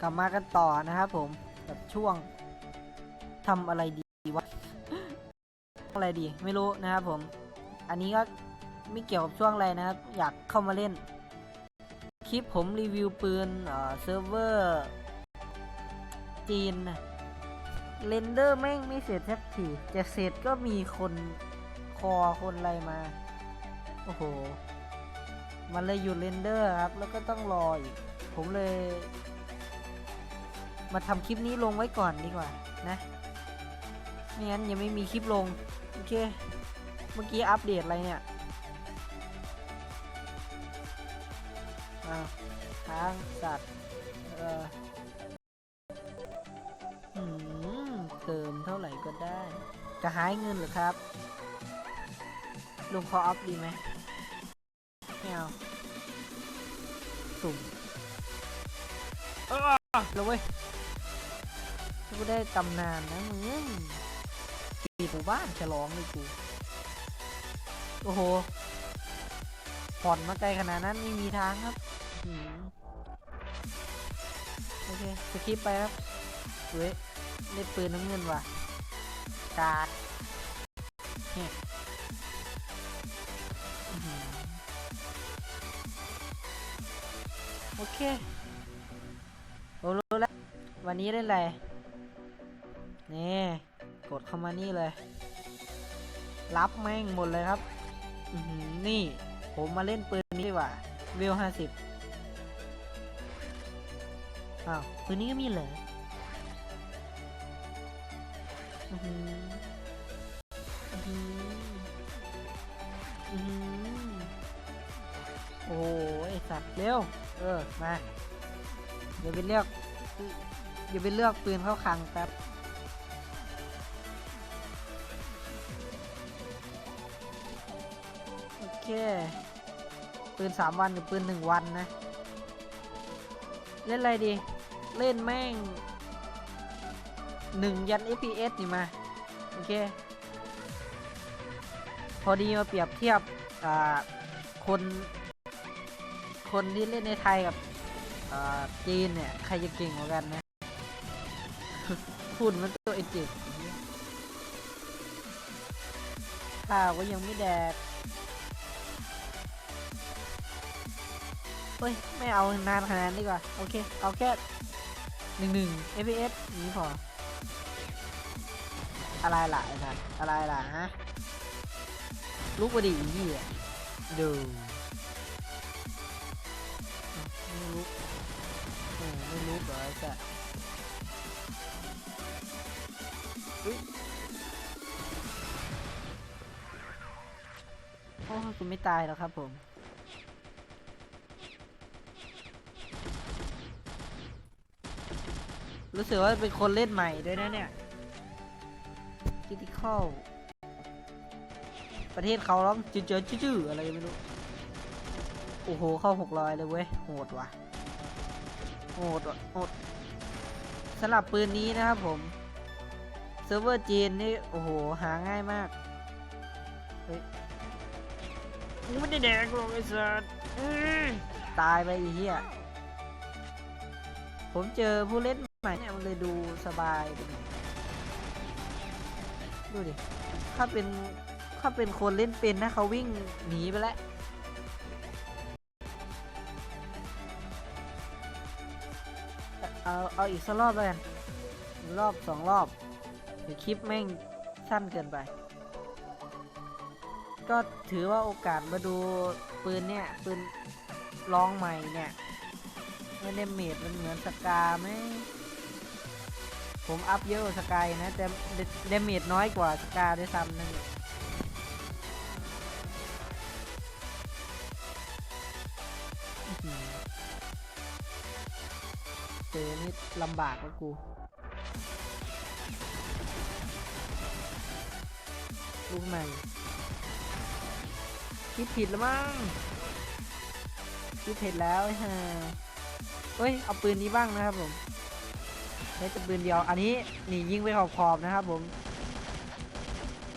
กลับมากันต่อนะครับผมกับช่วงทำอะไรดีวะอะไรดีไม่รู้นะครับผม อันนี้ก็ไม่เกี่ยวกับช่วงอะไรนะครับ อยากเข้ามาเล่น คลิปผมรีวิวปืนเอ่อเซิร์ฟเวอร์จีนนะเรนเดอร์แม่งไม่เสร็จสักทีจะเสร็จก็มีคนคอคนอะไรมา โอ้โห มันเลยหยุดเรนเดอร์ครับ แล้วก็ต้องรออีก ผมเลย มาทำคลิปนี้ลงไว้ก่อนดีกว่านะไม่งั้นยังไม่มีคลิปลง โอเค เมื่อกี้อัปเดตอะไรเนี่ยอ้าวทางสัตว์เออหืมเติมเท่าไหร่ก็ได้จะหายเงินเหรือครับ ลงคออัพดีไหมไม่เอาสุ่มเออแล้วเว้ย กูได้ตำนานนะมึงปีหมู่บ้านฉลองเลยกู โอ้โห ผ่อนมาไกลขนาดนั้นไม่มีทางครับ โอเคสคิปไปครับเว้ยเล่นปืนน้ำเงินว่ะกาดโอเค โอ้รู้แล้ว วันนี้เล่นอะไร นี่กดเข้ามานี่เลย รับแม่งหมดเลยครับนี่ผมมาเล่นปืนนี้ดีกว่าเวลห้าสิบอ้าวปืนนี้ก็มีเหรอโอ้ยไอสัตว์เร็ว เออ มา เดี๋ยวไปเลือก เดี๋ยวไปเลือกปืนเข้าคังแป๊บ ปืนสามวันกับปืนหนึ่งวันนะ เล่นอะไรดี เล่นแม่งหนึ่งยัน FPS นี่มา โอเค พอดีมาเปรียบเทียบคน คนที่เล่นในไทยกับจีนเนี่ย ใครจะเก่งกว่ากันนะ พูดมันตัวไอจิกข้าวก็ยังไม่แดก เฮ้ย ไม่เอานานขนาดนั้นดีกว่า โอเค เอาแค่หนึ่งหนึ่ง fps นี้พอ อะไรล่ะไอ้สัสอะไรล่ะฮะลุกมาดิอีเหี้ยดูไม่ลุกโอ้ไม่ลุกเหรอไอ้สัสอุ๊ยโอ้คุณไม่ตายแล้วครับผม รู้สึกว่าเป็นคนเล่นใหม่ด้วยนะเนี่ยคิติคอลประเทศเขาร้องจืดๆจืดๆอะไรไม่รู้ โอ้โห เข้าหกร้อยเลยเว้ย โหดว่ะ โหดว่ะโหดสำหรับปืนนี้นะครับผม เซิร์ฟเวอร์จีนนี่ โอ้โห หาง่ายมาก เฮ้ยกูไม่ได้แดกหรอกไอ้สัสอื้อตายไปไอีเหี้ยผมเจอผู้เล่นใหม่เนี่ยมันเลยดูสบาย ดูดิ ถ้าเป็นถ้าเป็นคนเล่นเป็นนะเขาวิ่งหนีไปแล้วเอาเอาอีกสักรอบแล้วกันรอบสองรอบเดี๋ยวคลิปแม่งสั้นเกินไป ก็ถือว่าโอกาสมาดูปืนเนี่ย ปืนลองใหม่เนี่ยไม่ได้เมดมันเหมือนสกาไหม ผมอัพเยอะสกายนะ แต่เดเมจน้อยกว่าสกาด้วยซ้ำนั่นอื้อหือเจอนี่ลำบากแล้วกูลูกใหม่คิดผิดแล้วมั้งคิดผิดแล้วไอ้ห่าเฮ้ย เอาปืนนี้บ้างนะครับผม ใช้แต่ปืนเดียว อันนี้หนียิงไปขอบๆนะครับ ผม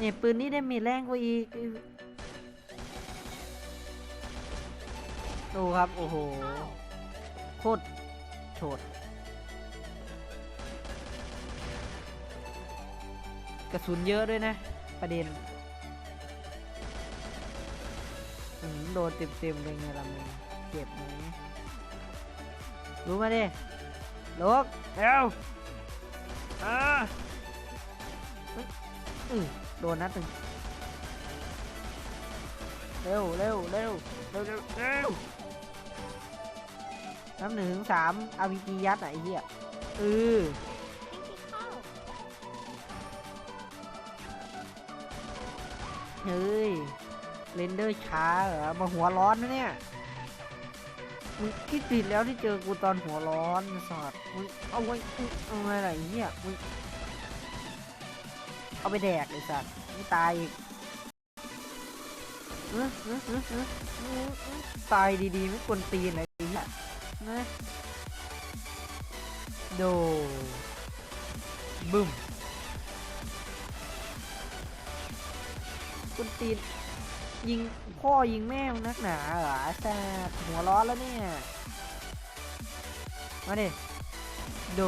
นี่ปืนนี้ได้มีแรงกว่าอีกดูครับ โอ้โห โคตรโฉดกระสุนเยอะด้วยนะ ประเด็นโดนเต็มๆเลยไงล่ะมึงเจ็บไหมรู้ไหมดิลุกเอ้า อ่าเฮ้ยอือโดนนัดหนึ่งเร็วเร็วเร็วเร็วเร็วเร็วน้ำหนึ่งถึงสามอาวีจียัดอะไอ้เหี้ยเออเฮ้ยเรนเดอร์ช้าเหรอมาหัวร้อนนะเนี่ย มึงคิดผิดแล้วที่เจอกูตอนหัวร้อนสอดมึงเอาไว้มึงเอาไงล่ะไรเงี้ยมึงเอาไปแดกเลยสัตว์ไม่ตายอีกเออเออเออเออเออตายดีๆไม่กวนตีนอะไรเงี้ยนะโดบึ้มคุณตีน ยิงพ่อยิงแม่มึงนักหนาเหรอแซ่บหัวร้อนแล้วเนี่ย มาดิโด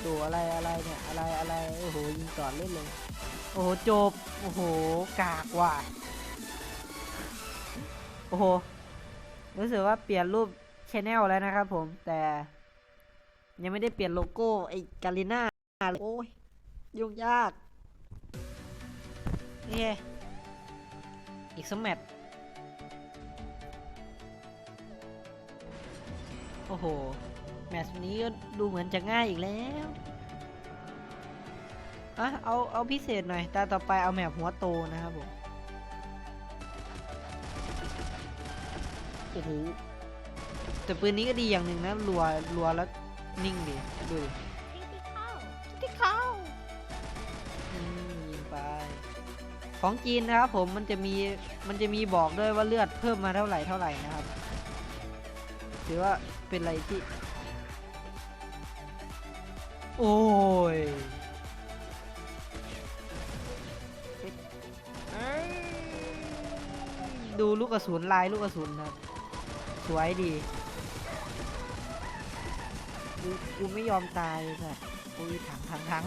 โดอะไรอะไรเนี่ยอะไรอะไรโอ้โหยิงก่อนเล่นเลย โอ้โหจบโอ้โหกากว่ะโอ้โหรู้สึกว่าเปลี่ยนรูปชแนลแล้วนะครับผมแต่ ยังไม่ได้เปลี่ยนโลโก้ไอ้กาลิน่าโอ้ยยุ่งยากนี่ไง อีกสักแมตช์โอ้โห แมตช์นี้ก็ดูเหมือนจะง่ายอีกแล้วอะเอาเอาพิเศษหน่อย ตาต่อไปเอาแมปหัวโตนะครับผมโอ้โหแต่ปืนนี้ก็ดีอย่างหนึ่งนะรัวรัวแล้วนิ่งดีดูดิ ของจีนนะครับผมมันจะมีมันจะมีบอกด้วยว่าเลือดเพิ่มมาเท่าไหร่เท่าไหร่นะครับถือว่าเป็นอะไรที่ โอ้ยดูลูกกระสุนลายลูกกระสุนครับสวยดีกูกูไม่ยอมตายเลยสัสกูถังถังถัง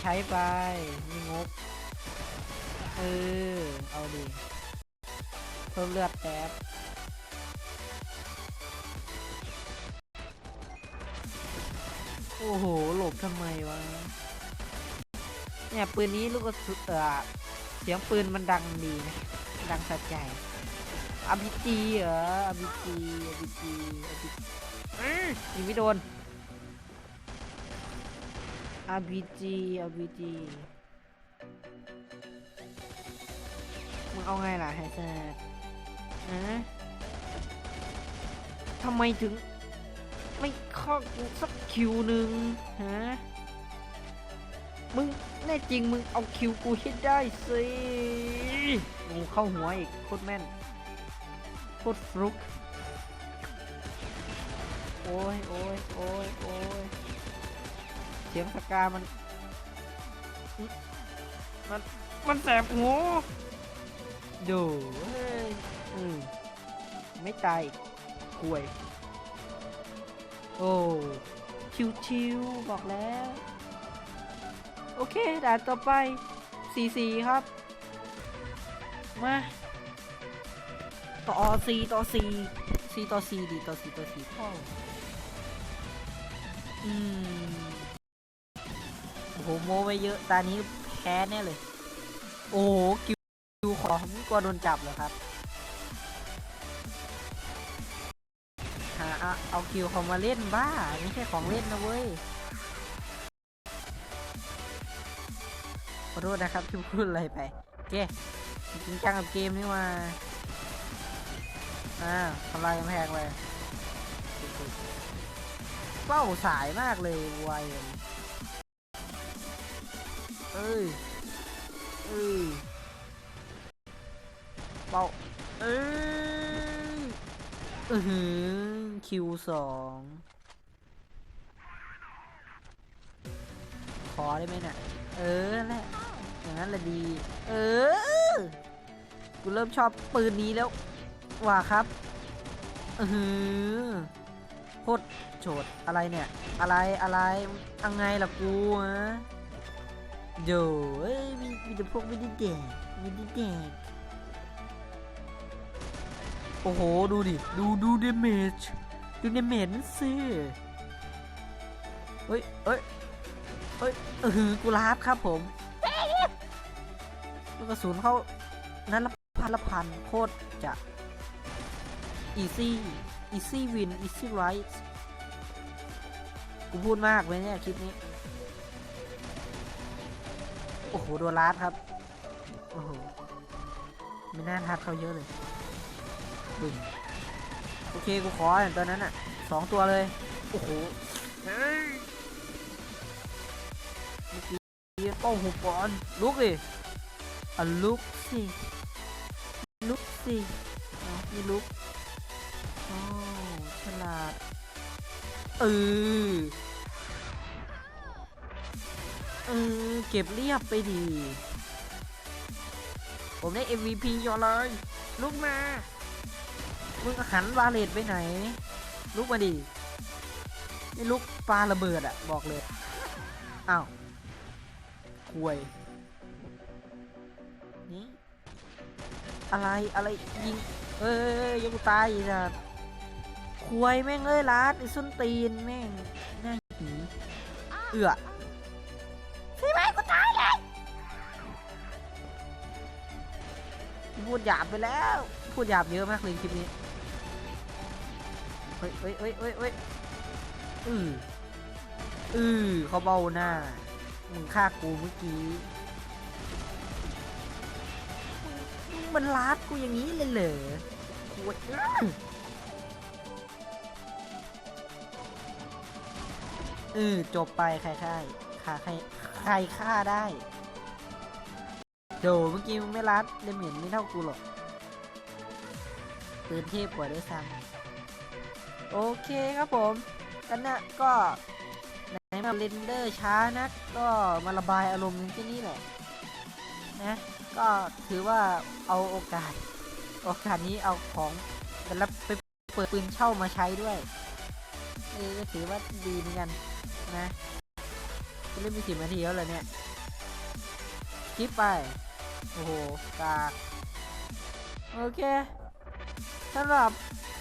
ใช้ไปมีงบเออเอาดิเพิ่มเลือดแป๊บโอ้โห หลบทำไมวะ เนี่ย ปืนนี้ลูกกระสุนเออเสียงปืนมันดังดีนะ ดังสะใจอาบีจีเหรออาบีจีอาบีจีอาบียิงไม่โดน RPG RPG มึงเอาไงล่ะไฮแซดนะทำไมถึง ไม่เข้ากูสักคิวหนึ่งฮะ มึงแน่จริงมึงเอาคิวกูให้ได้สิงูเข้าหัวอีก โคตรแม่น โคตรฟลุก โอ้ยโอ้ยโอ้ยโอ้ย เสียงสกามัน มัน มันแสบหูดูเฮ้ยอืมไม่ตายกล้วย โอ้ ชิวๆ บอกแล้ว โอเคด่านต่อไป4 4ครับ มา ต่อ4ต่อ4 4ต่อ4ดีต่อ4ต่อ4พ่ออืม โอ้โหโมไปเยอะ ตานี้แพ้แน่เลย โอ้โหคิวคิวขอไม่กลัวโดนจับเหรอครับหาเอาเอาคิวเขามาเล่นบ้า ไม่ใช่ของเล่นนะเว้ย ขอโทษนะครับที่พูดอะไรไปเคจริงจังกับเกมนี่มาอ่าทำลายกำแพงเลยเป้าสายมากเลยไวเลย เบาเอ้อือหือคิวสองขอได้ไหมเนี่ยเออแหละอย่างนั้นแหละดี เออ กูเริ่มชอบปืนนี้แล้วว่าครับอือหือโคตรโฉดอะไรเนี่ย อะไรอะไรยังไงล่ะกูฮะเดี๋ยวเอ้ยมีมีแต่พวกไม่ได้แดกไม่ได้แดก โอ้โห ดูดิ ดูดูเดเมจ ดูเดเมจนั่นสิเฮ้ยเฮ้ยเฮ้ยเออกูลาดครับผมลูกกระสุนเข้านั้นละพันละพันโคตรจะ easy easy win easy right กูพูดมากเลยเนี่ยคลิปนี้ โอ้โห โดนลาดครับ โอ้โห ไม่น่าทัดเขาเยอะเลย บึ้มโอเคกูขออย่างตัวนั้นอะสองตัวเลย โอ้โหเฮ้ยเมื่อกี้โป้งหุบก่อนลุกดิอะลุกสิลุกสิอ๋อนี่ลุกโอ้ฉลาดเออเออเก็บเรียบไปดี ผมได้ MVP ยอเลย ลุกมา มึงหันวาเลตไปไหน ลุกมาดินี่ลุกปลาระเบิดอะบอกเลย อ้าวควยนี่อะไรอะไรยิงเอ้ยยังกูตายอีกอะควยแม่งเอ้ยลาดไอ้ส้นตีนแม่งน่าหีเอือใช่ไหมกูตายเลยพูดหยาบไปแล้ว พูดหยาบเยอะมากเลยคลิปนี้ เฮ้ยเฮ้ยเฮ้ยเฮ้ยเฮ้ยอืออือเขาเบาหน้า มึงฆ่ากูเมื่อกี้มึงมันลาดกูอย่างนี้เลยเหรอโอ้ยเออจบไปใครฆ่าฆ่าใครใครฆ่าได้โดเมื่อกี้มึงไม่รัดเลเหม็นไม่เท่ากูหรอกปืนเทพกว่าด้วยซ้ำ โอเคครับผมกันนะก็ในมื่อเรนเดอร์ช้านะก็มาระบายอารมณ์ที่นี่แหละนะก็ถือว่าเอาโอกาส โอกาสนี้เอาของไปรับไปเปิดปืนเช่ามาใช้ด้วยเออก็ถือว่าดีเหมือนกันนะเล่นไปสิบนาทีแล้วเหรอเนี่ยคลิปไป โอ้โห กาก โอเคสำหรับ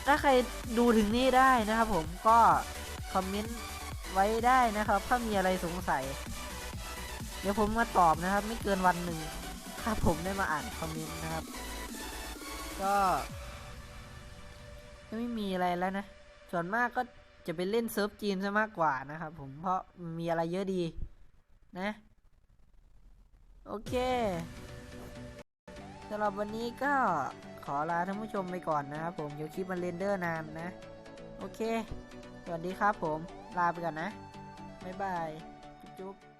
ถ้าใครดูถึงนี่ได้นะครับผมก็คอมเมนต์ไว้ได้นะครับ ถ้ามีอะไรสงสัย เดี๋ยวผมมาตอบนะครับ ไม่เกินวันหนึ่งถ้าผมได้มาอ่านคอมเมนต์นะครับ ก็ไม่มีอะไรแล้วนะ ส่วนมากก็จะไปเล่นเซิร์ฟจีนซะมากกว่านะครับผมเพราะมีอะไรเยอะดีนะ โอเคสำหรับวันนี้ก็ ขอลาท่านผู้ชมไปก่อนนะครับผมเดี๋ยวคลิปมันเรนเดอร์นานนะ โอเค สวัสดีครับผม ลาไปก่อนนะ บ๊ายบาย จุ๊บๆ